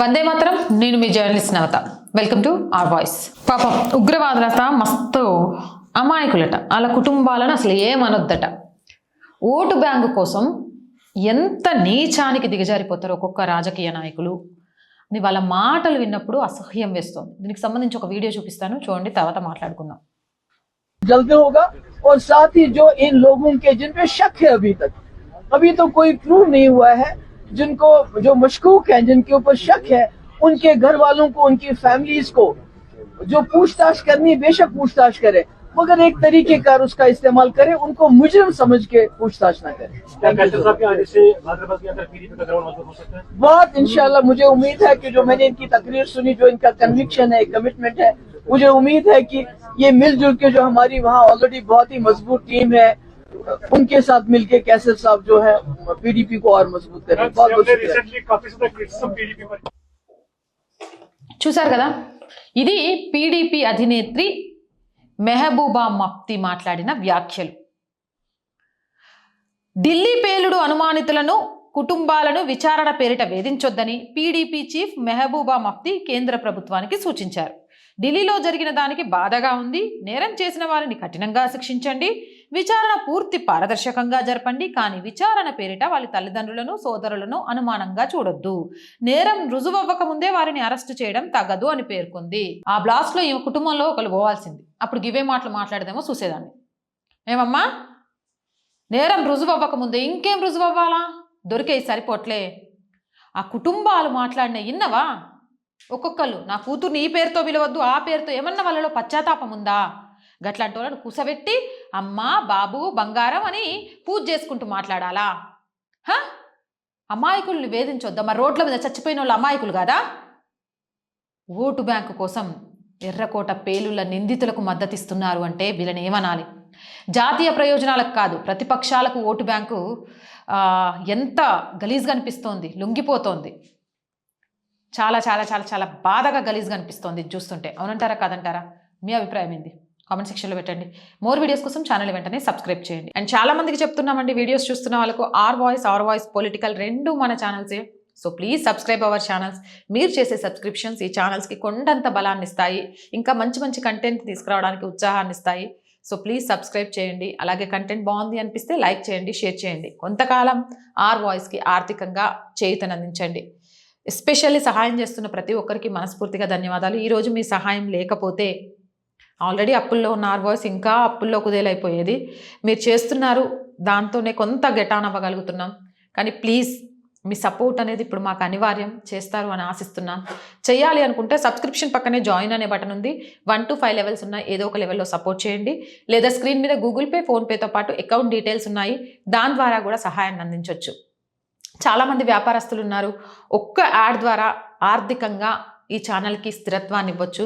వందే మాత్రం నేను మీ journalist Navatha welcome to our voice పాపం ఉగ్రవాదులత మస్తు అమాయకులట వాళ్ళ కుటుంబాలను అసలు ఏమనొద్దట ఓటు బ్యాంకు కోసం ఎంత నీచానికి దిగజారిపోతారు ఒక్కొక్క రాజకీయ నాయకులు అని వాళ్ళ మాటలు విన్నప్పుడు అసహ్యం వేస్తుంది దీనికి సంబంధించి ఒక వీడియో చూపిస్తాను చూడండి తర్వాత మాట్లాడుకుందాం जल्दी होगा और साथ ही जो इन लोगों के जिन पे शक है अभी तक अभी तो कोई प्रूव नहीं हुआ है जिनको जो मशकूक हैं जिनके ऊपर शक है उनके घर वालों को उनकी फैमिलीज़ को जो पूछताछ करनी बेशक पूछताछ करे मगर एक तरीके कार उसका इस्तेमाल करे उनको मुजरम समझ के पूछताछ ना करे। है बहुत इंशाल्लाह मुझे उम्मीद है कि जो मैंने इनकी तकरीर सुनी जो इनका कन्विक्शन है कमिटमेंट है मुझे उम्मीद है कि ये मिलजुल के जो हमारी वहाँ ऑलरेडी बहुत ही मज़बूत टीम है उनके साथ मिलके कैसर साहब जो है पीडीपी को और मजबूत करें बहुत बहुत हमने शुक्रिया रिसेंटली काफी ज्यादा क्रिटिसिज्म पीडीपी पर చూశారు కదా ఇది పీడీపీ అధినేత్రి మెహబూబా మఫ్తి మాట్లాడిన వ్యాఖ్యలు ఢిల్లీ పేలుడు అనుమానితులను కుటుంబాలను విచారణ పేరిట వేధించొద్దని పీడీపీ చీఫ్ మెహబూబా మఫ్తి కేంద్ర ప్రభుత్వానికి సూచించారు ఢిల్లీలో జరిగిన దానికి బాధగా ఉంది నేరం చేసిన వారిని కఠినంగా శిక్షించండి విచారణ పూర్తి పారదర్శకంగా జరపండి కానీ విచారణ పేరిట వాళ్ళ తల్లిదండ్రులను సోదరులను అనుమానంగా చూడొద్దు. నేరం రుజువవ్వక ముందే వారిని అరెస్టు చేయడం తగదు అని పేర్కొంది. ఆ బ్లాస్ట్లో ఈమె కుటుంబంలో ఒకరు పోవాల్సింది. అప్పుడు గివే మాటలు మాట్లాడదేమో చూసేదాన్ని. ఏమమ్మా? నేరం రుజువవ్వక ముందే ఇంకేం రుజువవ్వాలా? దొరికే సరిపోట్లే. ఆ కుటుంబాలు మాట్లాడిన ఇన్నవా? ఒక్కొక్కరు నా కూతుర్ని ఈ పేరుతో పిలవద్దు ఆ పేరుతో ఏమన్నా వాళ్ళలో పశ్చాత్తాపం ఉందా గట్లాంటి వాళ్ళని కూసబెట్టి అమ్మ బాబు బంగారం అని పూజ చేసుకుంటూ మాట్లాడాలా? హ? అమాయకుల్ని వేధించొద్దా రోడ్ల మీద చచ్చిపోయిన వాళ్ళు అమాయకులు కాదా? ఓటు బ్యాంకు కోసం ఎర్రకోట పేలుళ్ళ నిందితులకు మద్దతిస్తున్నారు అంటే వీళ్ళని ఏమనాలి? జాతీయ ప్రయోజనాలకు కాదు ప్రతిపక్షాలకు ఓటు బ్యాంకు ఎంత గలీజ్గా అనిపిస్తోంది లొంగిపోతోంది. చాలా చాలా చాలా చాలా బాధగా గలీజ్గా అనిపిస్తోంది ఇది చూస్తుంటే. అవునంటారా కాదంటారా? మీ అభిప్రాయం ఏంది? కామెంట్ సెక్షన్లో పెట్టండి. మోర్ వీడియోస్ కోసం ఛానల్ వెంటనే సబ్స్క్రైబ్ చేయండి. అండ్ చాలా మందికి చెప్తున్నామండి వీడియోస్ చూస్తున్న వాళ్ళకు R voice R voice political రెండు మన ఛానల్సే so please subscribe our channels మీరు చేసే సబ్స్క్రిప్షన్స్ ఈ ఛానల్స్కి కొండంత బలాన్ని ఇస్తాయి. ఇంకా మంచి మంచి కంటెంట్ తీసుకురావడానికి ఉత్సాహాన్ని ఇస్తాయి. సో ప్లీజ్ సబ్స్క్రైబ్ చేయండి. అలాగే కంటెంట్ బాగుంది అనిపిస్తే లైక్ చేయండి షేర్ చేయండి. కొంతకాలం ఆర్ వాయిస్కి ఆర్థికంగా చేయుతనందించండి. ఎస్పెషల్లీ సహాయం చేస్తున్న ప్రతి ఒక్కరికి మనస్ఫూర్తిగా ధన్యవాదాలు. ఈరోజు మీ సహాయం లేకపోతే ఆల్రెడీ అప్పుల్లో ఉన్న ఆర్ వాయిస్ ఇంకా అప్పుల్లో కుదేలైపోయేది. మీరు చేస్తున్నారు దాంతోనే కొంత గెటాన్ అవ్వగలుగుతున్నాం. కానీ ప్లీజ్ మీ సపోర్ట్ అనేది ఇప్పుడు మాకు అనివార్యం చేస్తారు అని ఆశిస్తున్నాం. చేయాలి అనుకుంటే సబ్స్క్రిప్షన్ పక్కనే జాయిన్ అనే బటన్ ఉంది. వన్ టు ఫైవ్ లెవెల్స్ ఉన్నాయి ఏదో ఒక లెవెల్లో సపోర్ట్ చేయండి. లేదా స్క్రీన్ మీద గూగుల్ పే ఫోన్పేతో పాటు అకౌంట్ డీటెయిల్స్ ఉన్నాయి. దాని ద్వారా కూడా సహాయాన్ని అందించవచ్చు చాలామంది వ్యాపారస్తులు ఉన్నారు. ఒక్క యాడ్ ద్వారా ఆర్థికంగా ఈ ఛానల్కి స్థిరత్వాన్ని ఇవ్వచ్చు.